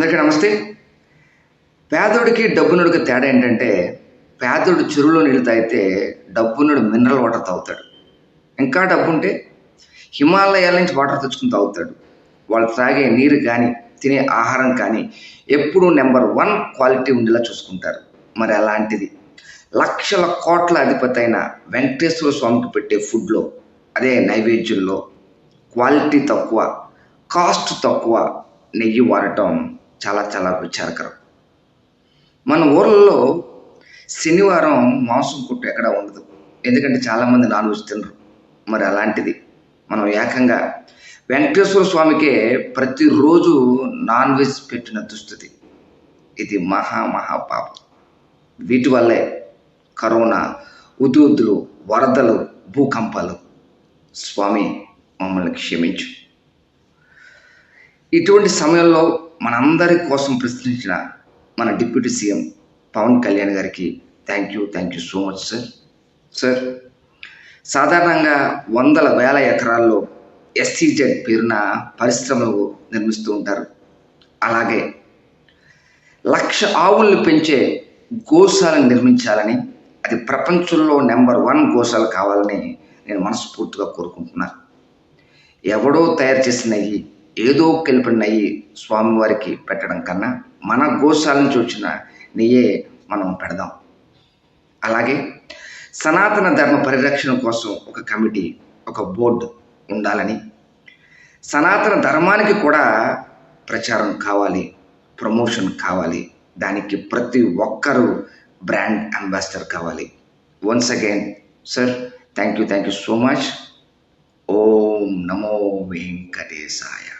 అందరికీ నమస్తే. పేదోడికి డబ్బునుడికి తేడా ఏంటంటే పేదోడు చెరువులో నీళ్ళు తాగితే డబ్బునుడు మినరల్ వాటర్ తాగుతాడు. ఇంకా డబ్బు ఉంటే హిమాలయాల నుంచి వాటర్ తెచ్చుకుని తాగుతాడు. వాళ్ళు తాగే నీరు కానీ తినే ఆహారం కానీ ఎప్పుడూ నెంబర్ వన్ క్వాలిటీ ఉండేలా చూసుకుంటారు. మరి అలాంటిది లక్షల కోట్ల అధిపతి అయిన వెంకటేశ్వర స్వామికి పెట్టే ఫుడ్లో అదే నైవేద్యంలో క్వాలిటీ తక్కువ కాస్ట్ తక్కువ నెయ్యి వాడటం చాలా చాలా విచారకరం. మన ఊర్లలో శనివారం మాంసం కొట్టు ఎక్కడ ఉండదు. ఎందుకంటే చాలామంది నాన్ వెజ్ తినరు. మరి అలాంటిది. మనం ఏకంగా వెంకటేశ్వర స్వామికే ప్రతిరోజు నాన్ వెజ్ పెట్టిన దుస్థితి. ఇది మహా మహా పాపం. వీటి వల్లే కరోనా ఉదూద్దులు వరదలు భూకంపాలు. స్వామి మమ్మల్ని క్షమించు. ఇటువంటి సమయంలో మనందరి కోసం ప్రశ్నించిన మన డిప్యూటీ సీఎం పవన్ కళ్యాణ్ గారికి thank you thank you so much sir sir సాధారణంగా వందల వేల ఎకరాల్లో ఎస్సీజెడ్ పేరున పరిశ్రమలు నిర్మిస్తూ ఉంటారు. అలాగే లక్ష ఆవుల్ని పెంచే గోశాలను నిర్మించాలని అది ప్రపంచంలో నెంబర్ వన్ గోశాల కావాలని నేను మనస్ఫూర్తిగా కోరుకుంటున్నాను. ఎవడో తయారు చేసిన ఈ ఏదో కలిపిన స్వామివారికి పెట్టడం కన్నా మన గోశాల నుంచి వచ్చిన నెయ్యే మనం పెడదాం. అలాగే సనాతన ధర్మ పరిరక్షణ కోసం ఒక కమిటీ ఒక బోర్డు ఉండాలని సనాతన ధర్మానికి కూడా ప్రచారం కావాలి ప్రమోషన్ కావాలి దానికి ప్రతి ఒక్కరూ బ్రాండ్ అంబాసిడర్ కావాలి. Once again sir thank you thank you so much ఓం నమో వెంకటేశాయ.